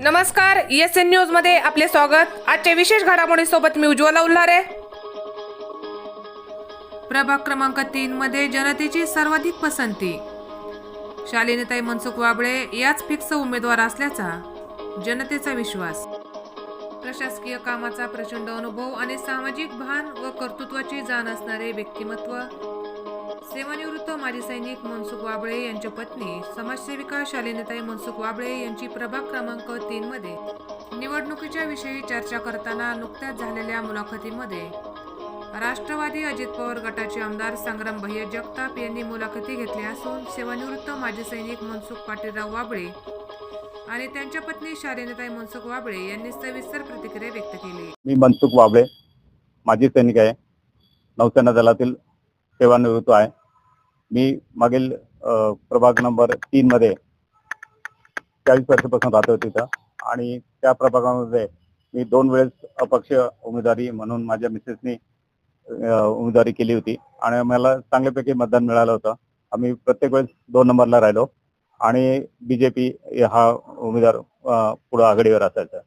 नमस्कार S N न्यूजमध्ये आपले स्वागत. आजच्या विशेष घडामोडी सोबत मी उज्ज्वला उल्हारे. प्रभाग क्रमांक तीन मध्ये जनतेची सर्वाधिक पसंती. शालिनीताई मनसुख वाबळे याच फिक्स उमेदवार असल्याचा जनतेचा विश्वास. प्रशासकीय कामाचा प्रचंड अनुभव आणि सामाजिक भान व कर्तृत्वाची जाण असणारे व्यक्तिमत्व सेवानिवृत्त माजी सैनिक मनसुख वाबळे यांच्या पत्नी समाजसेविका शालिनीताई मनसुख वाबळे यांची प्रभाग क्रमांक तीन मध्ये निवडणुकीच्या विषयी चर्चा करताना नुकत्याच झालेल्या मुलाखतीमध्ये राष्ट्रवादी अजित पवार गटाचे आमदार संग्राम भैया जगताप यांनी मुलाखती घेतल्या असून सेवानिवृत्त माजी सैनिक मनसुख पाटीलराव वाबळे आणि त्यांच्या पत्नी शालिनीताई मनसुख वाबळे यांनी सविस्तर प्रतिक्रिया व्यक्त केली. मी मनसुख वाबळे माजी सैनिक आहे. नौसेना दलातील सेवानिवृत्त आहे. मी मागील प्रभाग नंबर तीन मध्ये चाळीस वर्षापासून राहतो तिथं. आणि त्या प्रभागामध्ये मी दोन वेळेस अपक्ष उमेदवारी म्हणून माझ्या मिसेसनी उमेदवारी केली होती. आणि मला चांगल्यापैकी मतदान मिळालं होतं. आम्ही प्रत्येक वेळेस दोन नंबरला राहिलो. आणि बीजेपी हा उमेदवार पुढे पुढं आघाडीवर असायचा.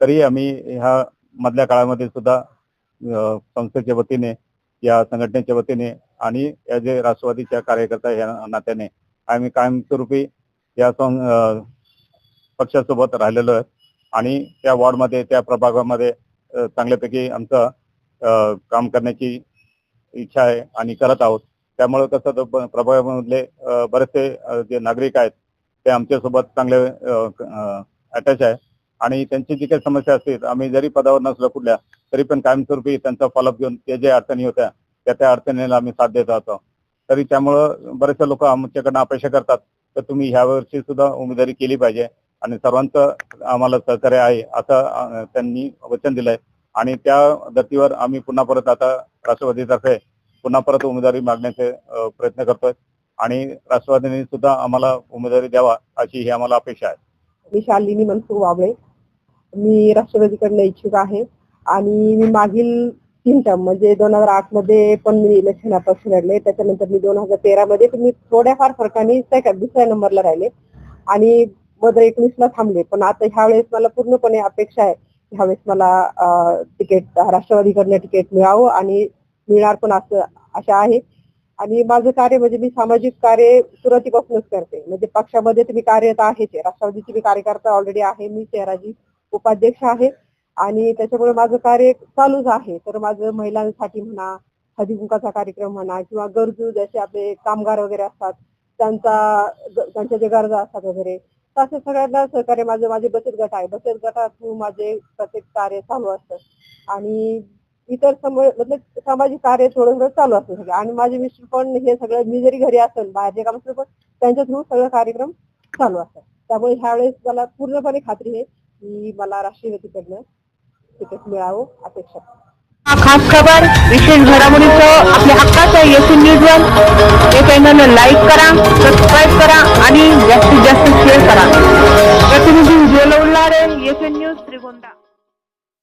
तरी आम्ही ह्या मधल्या काळामध्ये सुद्धा संस्थेच्या वतीने या संघटनेच्या वतीने आणि या जे राष्ट्रवादीच्या कार्यकर्ता या नात्याने आम्ही कायमस्वरूपी या सं- अ, पक्षासोबत राहिलेलो आहे. आणि त्या वॉर्डमध्ये त्या प्रभागामध्ये चांगल्यापैकी आमचं काम करण्याची इच्छा आहे आणि करत आहोत. त्यामुळे कसं प्रभागामधले बरेचसे जे नागरिक आहेत ते आमच्यासोबत चांगले अटॅच आहे. आणि त्यांची जी काही समस्या असतील आम्ही जरी पदावर नसलो कुठल्या तरी पण कायमस्वरूपी त्यांचा फॉलोअप घेऊन ते जे अडचणी होत्या त्या त्या अडचणीला आम्ही साथ देत आहोत तरी त्यामुळं बरेचसे लोक आमच्याकडनं अपेक्षा करतात तर तुम्ही ह्या वर्षी सुद्धा उमेदवारी केली पाहिजे आणि सर्वांचं आम्हाला सहकार्य आहे असं त्यांनी वचन दिलंय. आणि त्या गतीवर आम्ही पुन्हा परत आता राष्ट्रवादीतर्फे पुन्हा परत उमेदवारी मागण्याचे प्रयत्न करतोय. आणि राष्ट्रवादीने सुद्धा आम्हाला उमेदवारी द्यावा अशी ही आम्हाला अपेक्षा आहे. मी शालिनी मनसुख वाबळे मी राष्ट्रवादीकडनं इच्छुक आहे. आणि मी मागील तीन टर्म म्हणजे दोन हजार आठमध्ये पण मी इलेक्शन अपक्ष लढले. त्याच्यानंतर मी दोन हजार तेरा मध्ये मी थोड्याफार फरकाने दुसऱ्या नंबरला राहिले. आणि मधर एकोणीसला थांबले. पण आता ह्यावेळेस मला पूर्णपणे अपेक्षा आहे ह्यावेळेस मला तिकीट राष्ट्रवादीकडनं तिकीट मिळावं आणि मिळणार पण असं आशा आहे. आणि माझं कार्य म्हणजे मी सामाजिक कार्य सुरुवातीपासूनच करते. म्हणजे पक्षामध्ये तुम्ही कार्यरत आहेच आहे. राष्ट्रवादीची मी कार्यकर्ता ऑलरेडी आहे. मी शहराची उपाध्यक्ष आहे. आणि त्याच्यामुळे माझं कार्य चालूच आहे. तर माझं महिलांसाठी म्हणा हळदीकुंकाचा कार्यक्रम म्हणा किंवा गरजू जसे आपले कामगार वगैरे असतात त्यांचा त्यांच्या जे गरजा असतात वगैरे तर सगळ्यांना सहकार्य माझं माझे बचत गट आहे. बचत गटातून माझे प्रत्येक कार्य चालू असतं. आणि इतर सम मतलब सामाजिक कार्य थोडं थोडं चालू असतं सगळं. आणि माझे मिस्टर पण हे सगळं मी जरी घरी असेल बाहेरचे काम असेल पण त्यांच्या थ्रू सगळं कार्यक्रम चालू असतात त्यामुळे ह्यावेळेस मला पूर्णपणे खात्री आहे की मला राष्ट्रीय व्यक्तीकडनं तिकीट मिळावं अपेक्षा आहे. खास खबर विशेष घडामोडीचं आपल्या हक्काचं एस न्यूज वन हे चॅनल लाईक करा सबस्क्राईब करा